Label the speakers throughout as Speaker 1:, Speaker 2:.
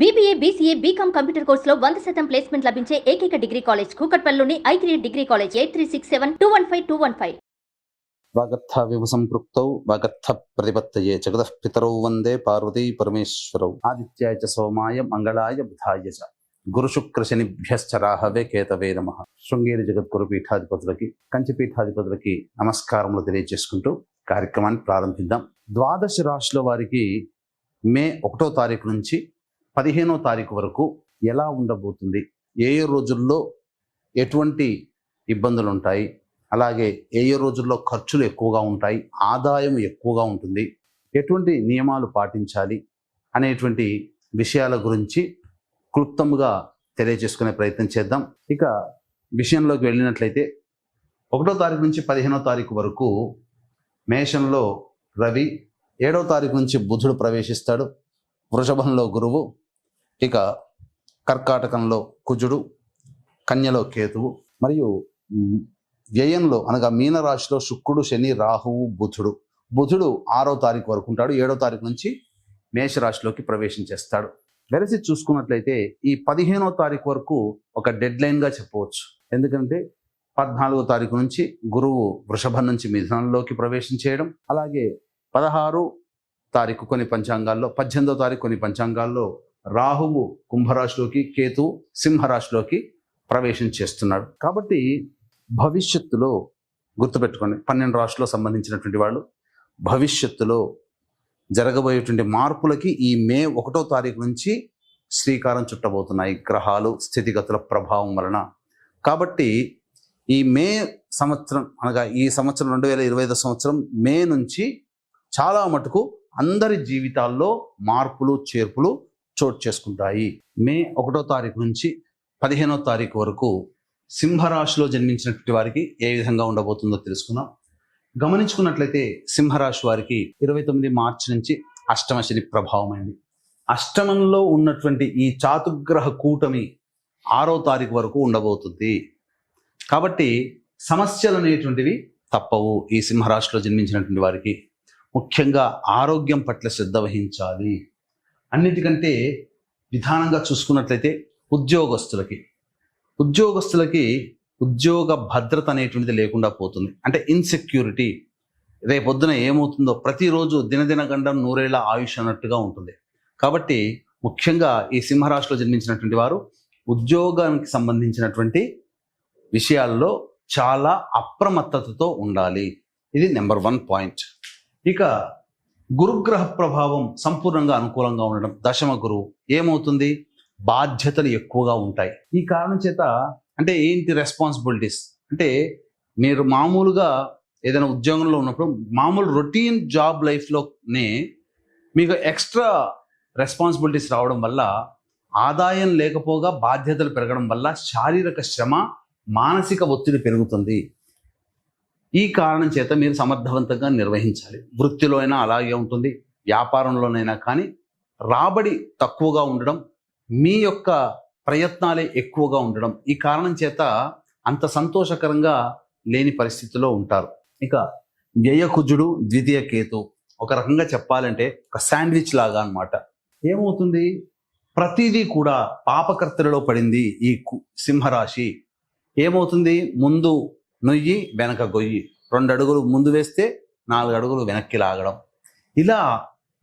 Speaker 1: BBA BCA BCom computer కోర్సులో వంద శాతం ప్లేస్మెంట్ లభించే ఏకైక degree college కూకట్పల్లిలోని I three degree college eight three six seven two one five two one five
Speaker 2: వాగర్థ వివ సంపృక్తౌ వాగర్థ ప్రతిపత్తయే జగతః పితరౌ వందే పార్వతీ పరమేశ్వరౌ. ఆదిత్యాయ చ సోమాయ మంగళాయ బుధాయ చ. గురు శుక్ర శనిభ్యశ్చ రాహవే కేతవే నమ. శృంగేరి జగద్గురు పీఠాధిపతులకి కంచి పీఠాధిపతులకి నమస్కారములు తెలియజేసుకుంటూ కార్యక్రమాన్ని ప్రారంభిద్దాం. ద్వాదశ రాశుల వారికి మే ఒకటో తారీఖు నుంచి పదిహేనో తారీఖు వరకు ఎలా ఉండబోతుంది? ఏ ఏ రోజుల్లో ఎటువంటి ఇబ్బందులు ఉంటాయి అలాగే ఏ ఏ రోజుల్లో ఖర్చులు ఎక్కువగా ఉంటాయి? ఆదాయం ఎక్కువగా ఉంటుంది. ఎటువంటి నియమాలు పాటించాలి? అనేటువంటి విషయాల గురించి క్లుప్తంగా తెలియజేసుకునే ప్రయత్నం చేద్దాం. ఇక విషయంలోకి వెళ్ళినట్లయితే ఒకటో తారీఖు నుంచి పదిహేనో తారీఖు వరకు మేషంలో రవి ఏడో తారీఖు నుంచి బుధుడు ప్రవేశిస్తాడు. వృషభంలో గురువు ఇక కర్కాటకంలో కుజుడు కన్యలో కేతువు మరియు వ్యయంలో అనగా మీనరాశిలో శుక్రుడు శని రాహువు బుధుడు. బుధుడు ఆరో తారీఖు వరకు ఉంటాడు. ఏడో తారీఖు నుంచి మేషరాశిలోకి ప్రవేశం చేస్తాడు వెరసి చూసుకున్నట్లయితే ఈ పదిహేనో తారీఖు వరకు ఒక డెడ్ లైన్గా చెప్పవచ్చు. ఎందుకంటే పద్నాలుగో తారీఖు నుంచి గురువు వృషభం నుంచి మిథునంలోకి ప్రవేశం చేయడం అలాగే పదహారు తారీఖు కొన్ని పంచాంగాల్లో పద్దెనిమిదో తారీఖు కొన్ని పంచాంగాల్లో రాహువు కుంభరాశిలోకి కేతు సింహరాశిలోకి ప్రవేశం చేస్తున్నాడు. కాబట్టి భవిష్యత్తులో గుర్తుపెట్టుకోండి పన్నెండు రాష్ట్రాల్లో సంబంధించినటువంటి వాళ్ళు భవిష్యత్తులో జరగబోయేటువంటి మార్పులకి ఈ మే ఒకటో తారీఖు నుంచి శ్రీకారం చుట్టబోతున్నాయి గ్రహాలు స్థితిగతుల ప్రభావం వలన. కాబట్టి ఈ మే సంవత్సరం అనగా ఈ సంవత్సరం రెండు వేల ఇరవై ఐదు సంవత్సరం మే నుంచి చాలా మటుకు అందరి జీవితాల్లో మార్పులు చేర్పులు చోటు చేసుకుంటాయి. మే ఒకటో తారీఖు నుంచి పదిహేనో తారీఖు వరకు సింహరాశిలో జన్మించినటువంటి వారికి ఏ విధంగా ఉండబోతుందో తెలుసుకున్నాం గమనించుకున్నట్లయితే సింహరాశి వారికి ఇరవై తొమ్మిది మార్చి నుంచి అష్టమ శని ప్రభావమైంది. అష్టమంలో ఉన్నటువంటి ఈ చాతుగ్రహ కూటమి ఆరో తారీఖు వరకు ఉండబోతుంది. కాబట్టి సమస్యలు అనేటువంటివి తప్పవు ఈ సింహరాశిలో జన్మించినటువంటి వారికి. ముఖ్యంగా ఆరోగ్యం పట్ల శ్రద్ధ వహించాలి. అన్నిటికంటే విధానంగా చూసుకున్నట్లయితే ఉద్యోగస్తులకి ఉద్యోగస్తులకి ఉద్యోగ భద్రత అనేటువంటిది లేకుండా పోతుంది. అంటే ఇన్సెక్యూరిటీ రేపొద్దున ఏమవుతుందో ప్రతిరోజు దినదిన గండం నూరేళ్ళ ఆయుష్ అన్నట్టుగా ఉంటుంది. కాబట్టి ముఖ్యంగా ఈ సింహరాశిలో జన్మించినటువంటి వారు ఉద్యోగానికి సంబంధించినటువంటి విషయాల్లో చాలా అప్రమత్తతతో ఉండాలి. ఇది నెంబర్ వన్ పాయింట్. ఇక గురుగ్రహ ప్రభావం సంపూర్ణంగా అనుకూలంగా ఉండడం దశమ గురువు. ఏమవుతుంది? బాధ్యతలు ఎక్కువగా ఉంటాయి. ఈ కారణం చేత అంటే ఏంటి రెస్పాన్సిబిలిటీస్ అంటే మీరు మామూలుగా ఏదైనా ఉద్యోగంలో ఉన్నప్పుడు మామూలు రొటీన్ జాబ్ లైఫ్లోనే మీకు ఎక్స్ట్రా రెస్పాన్సిబిలిటీస్ రావడం వల్ల ఆదాయం లేకపోగా బాధ్యతలు పెరగడం వల్ల శారీరక శ్రమ మానసిక ఒత్తిడి పెరుగుతుంది. ఈ కారణం చేత మీరు సమర్థవంతంగా నిర్వహించాలి. వృత్తిలో అయినా అలాగే ఉంటుంది వ్యాపారంలోనైనా కానీ రాబడి తక్కువగా ఉండడం మీ యొక్క ప్రయత్నాలే ఎక్కువగా ఉండడం ఈ కారణం చేత అంత సంతోషకరంగా లేని పరిస్థితిలో ఉంటారు. ఇక వ్యయకుజుడు ద్వితీయ కేతు ఒక రకంగా చెప్పాలంటే ఒక శాండ్విచ్ లాగా అన్నమాట. ఏమవుతుంది? ప్రతిదీ కూడా పాపకర్తలలో పడింది ఈ కు- సింహరాశి. ఏమవుతుంది? ముందు నొయ్యి వెనక గొయ్యి. రెండు అడుగులు ముందు వేస్తే నాలుగు అడుగులు వెనక్కి లాగడం. ఇలా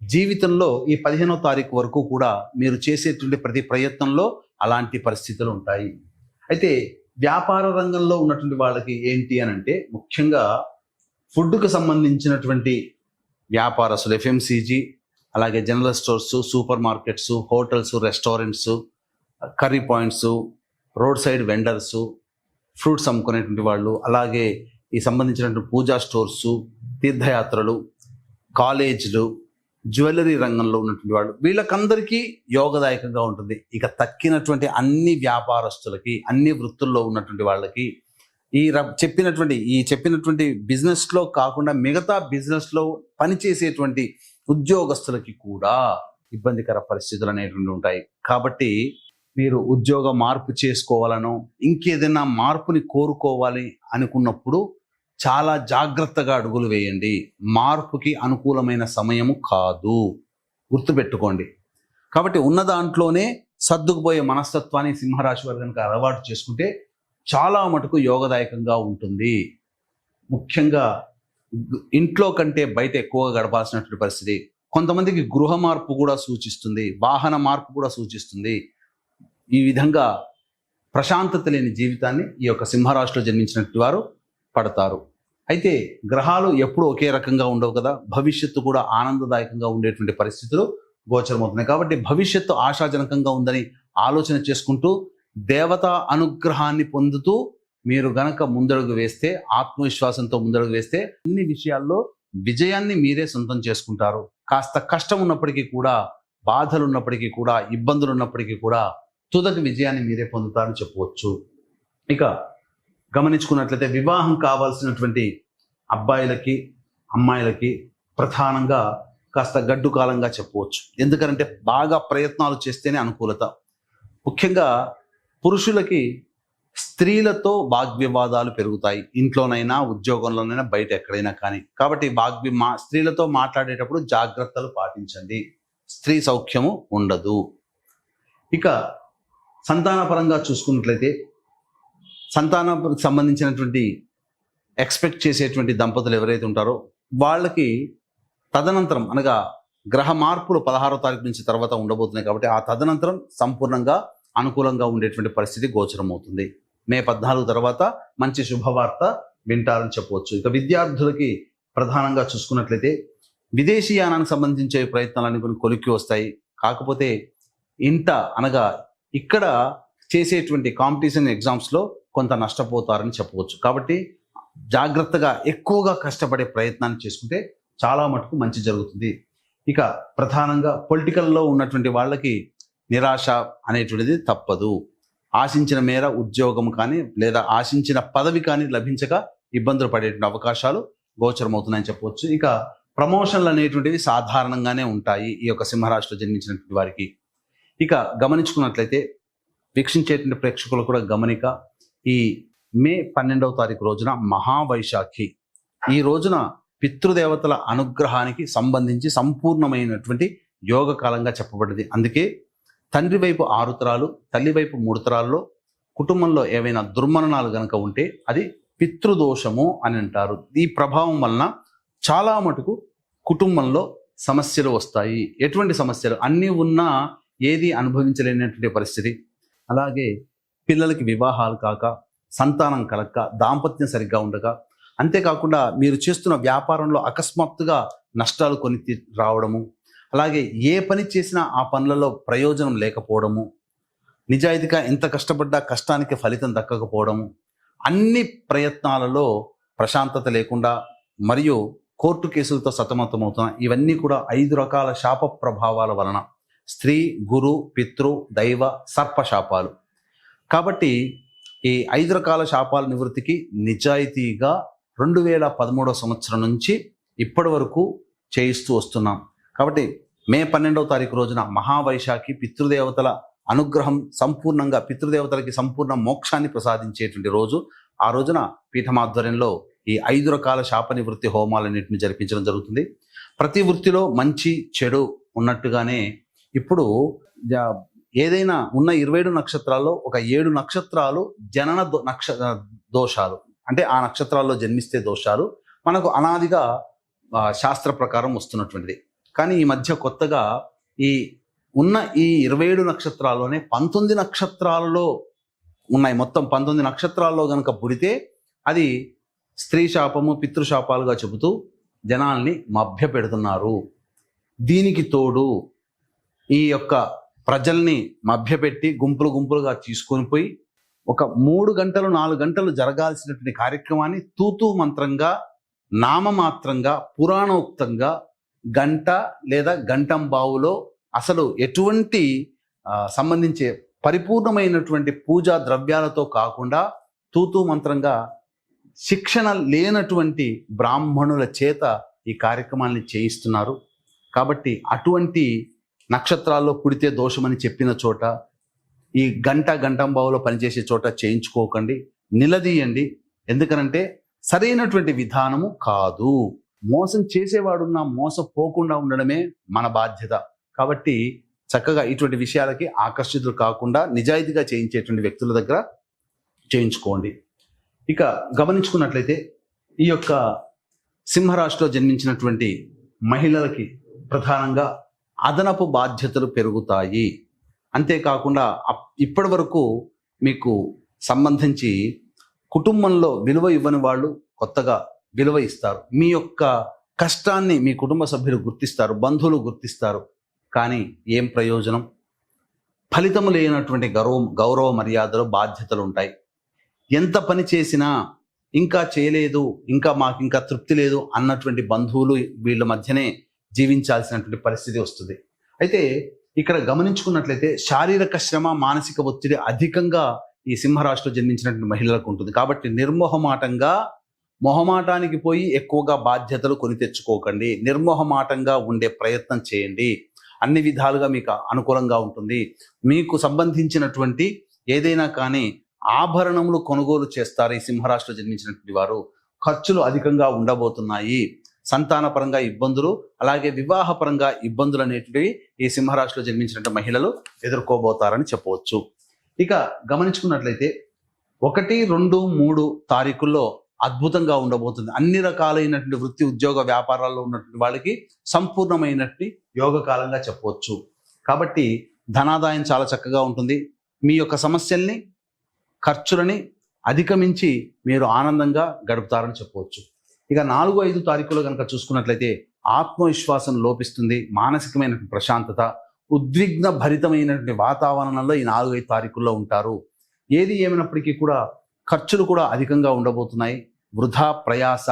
Speaker 2: జీవితంలో ఈ పదిహేనో తారీఖు వరకు కూడా మీరు చేసేటువంటి ప్రతి ప్రయత్నంలో అలాంటి పరిస్థితులు ఉంటాయి. అయితే వ్యాపార రంగంలో ఉన్నటువంటి వాళ్ళకి ఏంటి అని అంటే ముఖ్యంగా ఫుడ్కు సంబంధించినటువంటి వ్యాపారస్తులు ఎఫ్ఎంసీజీ అలాగే general stores super markets hotels restaurants curry points road side vendors fruits అమ్ముకునేటువంటి వాళ్ళు అలాగే ఈ సంబంధించినటువంటి పూజా స్టోర్స్ తీర్థయాత్రలు కాలేజీలు జ్యువెలరీ రంగంలో ఉన్నటువంటి వాళ్ళు వీళ్ళకందరికీ యోగదాయకంగా ఉంటుంది. ఇక తక్కినటువంటి అన్ని వ్యాపారస్తులకి అన్ని వృత్తుల్లో ఉన్నటువంటి వాళ్ళకి ఈ ర- చెప్పినటువంటి ఈ చెప్పినటువంటి బిజినెస్లో కాకుండా మిగతా బిజినెస్లో పనిచేసేటువంటి ఉద్యోగస్తులకి కూడా ఇబ్బందికర పరిస్థితులు అనేటువంటి ఉంటాయి. కాబట్టి మీరు ఉద్యోగ మార్పు చేసుకోవాలనో ఇంకేదైనా మార్పుని కోరుకోవాలి అనుకున్నప్పుడు చాలా జాగ్రత్తగా అడుగులు వేయండి. మార్పుకి అనుకూలమైన సమయము కాదు. గుర్తుపెట్టుకోండి. కాబట్టి ఉన్న దాంట్లోనే సర్దుకుపోయే మనస్తత్వాన్ని సింహరాశి వారు కనుక అలవాటు చేసుకుంటే చాలా మటుకు యోగదాయకంగా ఉంటుంది. ముఖ్యంగా ఇంట్లో కంటే బయట ఎక్కువగా గడపాల్సినటువంటి పరిస్థితి. కొంతమందికి గృహ మార్పు కూడా సూచిస్తుంది. వాహన మార్పు కూడా సూచిస్తుంది. ఈ విధంగా ప్రశాంతత లేని జీవితాన్ని ఈ యొక్క సింహరాశిలో జన్మించినటువంటి వారు పడతారు. అయితే గ్రహాలు ఎప్పుడూ ఒకే రకంగా ఉండవు కదా. భవిష్యత్తు కూడా ఆనందదాయకంగా ఉండేటువంటి పరిస్థితులు గోచరమవుతున్నాయి. కాబట్టి భవిష్యత్తు ఆశాజనకంగా ఉందని ఆలోచన చేసుకుంటూ దేవతా అనుగ్రహాన్ని పొందుతూ మీరు గనక ముందడుగు వేస్తే ఆత్మవిశ్వాసంతో ముందడుగు వేస్తే అన్ని విషయాల్లో విజయాన్ని మీరే సొంతం చేసుకుంటారు. కాస్త కష్టం ఉన్నప్పటికీ కూడా బాధలు ఉన్నప్పటికీ కూడా ఇబ్బందులు ఉన్నప్పటికీ కూడా తుదటి విజయాన్ని మీరే పొందుతారని చెప్పవచ్చు. ఇక గమనించుకున్నట్లయితే వివాహం కావాల్సినటువంటి అబ్బాయిలకి అమ్మాయిలకి ప్రధానంగా కాస్త గడ్డు కాలంగా చెప్పవచ్చు. ఎందుకంటే బాగా ప్రయత్నాలు చేస్తేనే అనుకూలత. ముఖ్యంగా పురుషులకి స్త్రీలతో వాగ్వివాదాలు పెరుగుతాయి. ఇంట్లోనైనా ఉద్యోగంలోనైనా బయట ఎక్కడైనా కానీ. కాబట్టి వాగ్వి మా స్త్రీలతో మాట్లాడేటప్పుడు జాగ్రత్తలు పాటించండి. స్త్రీ సౌఖ్యము ఉండదు. ఇక సంతానపరంగా చూసుకున్నట్లయితే సంతానానికి సంబంధించినటువంటి ఎక్స్పెక్ట్ చేసేటువంటి దంపతులు ఎవరైతే ఉంటారో వాళ్ళకి తదనంతరం అనగా గ్రహ మార్పులు పదహారో తారీఖు నుంచి తర్వాత ఉండబోతున్నాయి కాబట్టి ఆ తదనంతరం సంపూర్ణంగా అనుకూలంగా ఉండేటువంటి పరిస్థితి గోచరం అవుతుంది. మే పద్నాలుగు తర్వాత మంచి శుభవార్త వింటారని చెప్పవచ్చు. ఇక విద్యార్థులకి ప్రధానంగా చూసుకున్నట్లయితే విదేశీయానానికి సంబంధించే ప్రయత్నాలన్నీ కొన్ని కొలిక్కి వస్తాయి. కాకపోతే ఇంట అనగా ఇక్కడ చేసేటువంటి కాంపిటీషన్ ఎగ్జామ్స్లో కొంత నష్టపోతారని చెప్పవచ్చు. కాబట్టి జాగ్రత్తగా ఎక్కువగా కష్టపడే ప్రయత్నాన్ని చేసుకుంటే చాలా మటుకు మంచి జరుగుతుంది. ఇక ప్రధానంగా పొలిటికల్లో ఉన్నటువంటి వాళ్ళకి నిరాశ అనేటువంటిది తప్పదు. ఆశించిన మేర ఉద్యోగం కానీ లేదా ఆశించిన పదవి కానీ లభించక ఇబ్బందులు పడేటువంటి అవకాశాలు గోచరమవుతున్నాయని చెప్పవచ్చు. ఇక ప్రమోషన్లు అనేటువంటివి సాధారణంగానే ఉంటాయి. ఈ యొక్క సింహరాశిలో జన్మించినటువంటి వారికి ఇక గమనించుకున్నట్లయితే వీక్షించేటువంటి ప్రేక్షకులు కూడా గమనిక ఈ మే పన్నెండవ తారీఖు రోజున మహావైశాఖి. ఈ రోజున పితృదేవతల అనుగ్రహానికి సంబంధించి సంపూర్ణమైనటువంటి యోగ కాలంగా చెప్పబడింది. అందుకే తండ్రి వైపు ఆరు తరాలు తల్లి వైపు మూడు తరాల్లో కుటుంబంలో ఏవైనా దుర్మరణాలు కనుక ఉంటే అది పితృదోషము అని అంటారు. ఈ ప్రభావం వలన చాలా మటుకు కుటుంబంలో సమస్యలు వస్తాయి. ఎటువంటి సమస్యలు? అన్నీ ఉన్నా ఏది అనుభవించలేనటువంటి పరిస్థితి. అలాగే పిల్లలకి వివాహాలు కాక సంతానం కలక్క దాంపత్యం సరిగ్గా ఉండక అంతేకాకుండా మీరు చేస్తున్న వ్యాపారంలో అకస్మాత్తుగా నష్టాలు కొని తీ- రావడము అలాగే ఏ పని చేసినా ఆ పనులలో ప్రయోజనం లేకపోవడము నిజాయితీగా ఎంత కష్టపడ్డా కష్టానికి ఫలితం దక్కకపోవడము అన్ని ప్రయత్నాలలో ప్రశాంతత లేకుండా మరియు కోర్టు కేసులతో సతమతమవుతున్న ఇవన్నీ కూడా ఐదు రకాల శాప ప్రభావాల వలన స్త్రీ గురు పితృ దైవ సర్ప శాపాలు కాబట్టి ఈ ఐదు రకాల శాపాల నివృత్తికి నిజాయితీగా రెండు వేల పదమూడవ సంవత్సరం నుంచి ఇప్పటి వరకు చేయిస్తూ వస్తున్నాం. కాబట్టి మే పన్నెండవ తారీఖు రోజున మహావైశాఖి పితృదేవతల అనుగ్రహం సంపూర్ణంగా పితృదేవతలకి సంపూర్ణ మోక్షాన్ని ప్రసాదించేటువంటి రోజు. ఆ రోజున పీఠమాధ్వర్యంలో ఈ ఐదు రకాల శాప నివృత్తి హోమాలన్నింటిని జరిపించడం జరుగుతుంది. ప్రతి వృత్తిలో మంచి చెడు ఉన్నట్టుగానే ఇప్పుడు ఏదైనా ఉన్న ఇరవై ఏడు నక్షత్రాల్లో ఒక ఏడు నక్షత్రాలు జనన దో- నక్ష దోషాలు. అంటే ఆ నక్షత్రాల్లో జన్మిస్తే దోషాలు. మనకు అనాదిగా శాస్త్ర ప్రకారం వస్తున్నటువంటిది. కానీ ఈ మధ్య కొత్తగా ఈ ఉన్న ఈ ఇరవై ఏడు నక్షత్రాల్లోనే పంతొమ్మిది నక్షత్రాలలో ఉన్నాయి. మొత్తం పంతొమ్మిది నక్షత్రాల్లో కనుక పుడితే అది స్త్రీ శాపము పితృశాపాలుగా చెబుతూ జనాల్ని మభ్య పెడుతున్నారు దీనికి తోడు ఈ యొక్క ప్రజల్ని మభ్యపెట్టి గుంపులు గుంపులుగా తీసుకొని పోయి ఒక మూడు గంటలు నాలుగు గంటలు జరగాల్సినటువంటి కార్యక్రమాన్ని తూతూ మంత్రంగా నామమాత్రంగా పురాణోక్తంగా గంట లేదా గంటం బావులో అసలు ఎటువంటి సంబంధించే పరిపూర్ణమైనటువంటి పూజా ద్రవ్యాలతో కాకుండా తూతూ మంత్రంగా శిక్షణ లేనటువంటి బ్రాహ్మణుల చేత ఈ కార్యక్రమాన్ని చేయిస్తున్నారు. కాబట్టి అటువంటి నక్షత్రాల్లో కుడితే దోషమని చెప్పిన చోట ఈ గంట గంటంబావులో పనిచేసే చోట చేయించుకోకండి. నిలదీయండి. ఎందుకనంటే సరైనటువంటి విధానము కాదు. మోసం చేసేవాడున్నా మోసపోకుండా ఉండడమే మన బాధ్యత. కాబట్టి చక్కగా ఇటువంటి విషయాలకి ఆకర్షితులు కాకుండా నిజాయితీగా చేయించేటువంటి వ్యక్తుల దగ్గర చేయించుకోండి. ఇక గమనించుకున్నట్లయితే ఈ యొక్క సింహరాశిలో జన్మించినటువంటి మహిళలకి ప్రధానంగా అదనపు బాధ్యతలు పెరుగుతాయి. అంతేకాకుండా అప్- ఇప్పటి వరకు మీకు సంబంధించి కుటుంబంలో విలువ ఇవ్వని వాళ్ళు కొత్తగా విలువ ఇస్తారు. మీ యొక్క కష్టాన్ని మీ కుటుంబ సభ్యులు గుర్తిస్తారు బంధువులు గుర్తిస్తారు. కానీ ఏం ప్రయోజనం? ఫలితము లేనటువంటి గౌరవం గౌరవ మర్యాదలు బాధ్యతలు ఉంటాయి. ఎంత పని చేసినా ఇంకా చేయలేదు ఇంకా మాకు ఇంకా తృప్తి లేదు అన్నటువంటి బంధువులు వీళ్ళ మధ్యనే జీవించాల్సినటువంటి పరిస్థితి వస్తుంది. అయితే ఇక్కడ గమనించుకున్నట్లయితే శారీరక శ్రమ మానసిక ఒత్తిడి అధికంగా ఈ సింహరాశిలో జన్మించినటువంటి మహిళలకు ఉంటుంది. కాబట్టి నిర్మోహమాటంగా మొహమాటానికి పోయి ఎక్కువగా బాధ్యతలు కొని తెచ్చుకోకండి. నిర్మోహమాటంగా ఉండే ప్రయత్నం చేయండి. అన్ని విధాలుగా మీకు అనుకూలంగా ఉంటుంది. మీకు సంబంధించినటువంటి ఏదైనా కానీ ఆభరణములు కొనుగోలు చేస్తారు ఈ సింహరాశిలో జన్మించినటువంటి వారు. ఖర్చులు అధికంగా ఉండబోతున్నాయి. సంతానపరంగా ఇబ్బందులు అలాగే వివాహపరంగా ఇబ్బందులు అనేటివి ఈ సింహరాశిలో జన్మించినటువంటి మహిళలు ఎదుర్కోబోతారని చెప్పవచ్చు. ఇక గమనించుకున్నట్లయితే ఒకటి రెండు మూడు తారీఖుల్లో అద్భుతంగా ఉండబోతుంది. అన్ని రకాలైనటువంటి వృత్తి ఉద్యోగ వ్యాపారాల్లో ఉన్నటువంటి వాళ్ళకి సంపూర్ణమైనటువంటి యోగకాలంగా చెప్పవచ్చు. కాబట్టి ధనాదాయం చాలా చక్కగా ఉంటుంది. మీ యొక్క సమస్యల్ని ఖర్చులని అధిగమించి మీరు ఆనందంగా గడుపుతారని చెప్పవచ్చు. ఇక నాలుగు ఐదు తారీఖులో కనుక చూసుకున్నట్లయితే ఆత్మవిశ్వాసం లోపిస్తుంది మానసికమైన ప్రశాంతత ఉద్విగ్న భరితమైనటువంటి వాతావరణంలో ఈ నాలుగు ఐదు తారీఖుల్లో ఉంటారు. ఏది ఏమైనప్పటికీ కూడా ఖర్చులు కూడా అధికంగా ఉండబోతున్నాయి వృధా ప్రయాస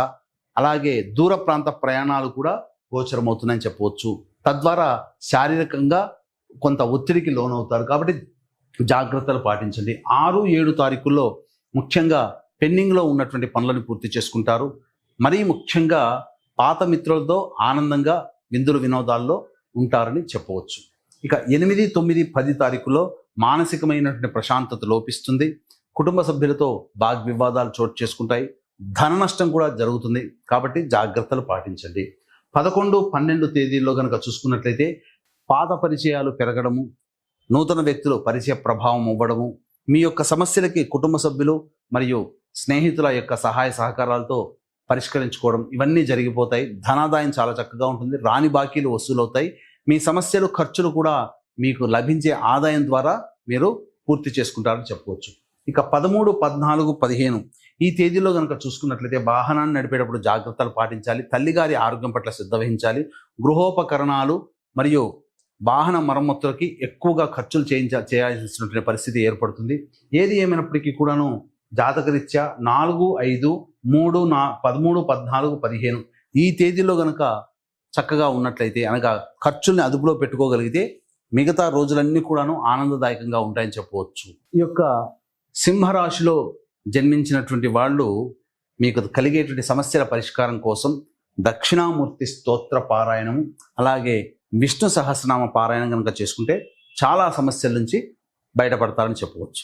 Speaker 2: అలాగే దూర ప్రాంత ప్రయాణాలు కూడా గోచరమవుతున్నాయని చెప్పవచ్చు. తద్వారా శారీరకంగా కొంత ఒత్తిడికి లోనవుతారు. కాబట్టి జాగ్రత్తలు పాటించండి. ఆరు ఏడు తారీఖుల్లో ముఖ్యంగా పెండింగ్లో ఉన్నటువంటి పనులను పూర్తి చేసుకుంటారు. మరీ ముఖ్యంగా పాత మిత్రులతో ఆనందంగా విందులు వినోదాల్లో ఉంటారని చెప్పవచ్చు. ఇక ఎనిమిది తొమ్మిది పది తారీఖులో మానసికమైనటువంటి ప్రశాంతత లోపిస్తుంది. కుటుంబ సభ్యులతో వాగ్వివాదాలు చోటు చేసుకుంటాయి. ధన నష్టం కూడా జరుగుతుంది. కాబట్టి జాగ్రత్తలు పాటించండి. పదకొండు పన్నెండు తేదీల్లో కనుక చూసుకున్నట్లయితే పాత పరిచయాలు పెరగడము నూతన వ్యక్తులు పరిచయ ప్రభావం అవ్వడము మీ యొక్క సమస్యలకి కుటుంబ సభ్యులు మరియు స్నేహితుల యొక్క సహాయ సహకారాలతో పరిష్కరించుకోవడం ఇవన్నీ జరిగిపోతాయి. ధనాదాయం చాలా చక్కగా ఉంటుంది. రాని బాకీలు వసూలవుతాయి. మీ సమస్యలు ఖర్చులు కూడా మీకు లభించే ఆదాయం ద్వారా మీరు పూర్తి చేసుకుంటారని చెప్పవచ్చు. ఇక పదమూడు పద్నాలుగు పదిహేను ఈ తేదీలో కనుక చూసుకున్నట్లయితే వాహనాన్ని నడిపేటప్పుడు జాగ్రత్తలు పాటించాలి. తల్లిగారి ఆరోగ్యం పట్ల శ్రద్ధ వహించాలి. గృహోపకరణాలు మరియు వాహన మరమ్మతులకి ఎక్కువగా ఖర్చులు చేయించ చేయాల్సినటువంటి పరిస్థితి ఏర్పడుతుంది. ఏది ఏమైనప్పటికీ కూడాను జాతకరీత్యా నాలుగు ఐదు మూడు నా పదమూడు పద్నాలుగు పదిహేను. ఈ తేదీలో గనక చక్కగా ఉన్నట్లయితే అనగా ఖర్చుల్ని అదుపులో పెట్టుకోగలిగితే మిగతా రోజులన్నీ కూడాను ఆనందదాయకంగా ఉంటాయని చెప్పవచ్చు. ఈ యొక్క సింహరాశిలో జన్మించినటువంటి వాళ్ళు మీకు కలిగేటువంటి సమస్యల పరిష్కారం కోసం దక్షిణామూర్తి స్తోత్ర పారాయణము అలాగే విష్ణు సహస్రనామ పారాయణం కనుక చేసుకుంటే చాలా సమస్యల నుంచి బయటపడతారని చెప్పవచ్చు.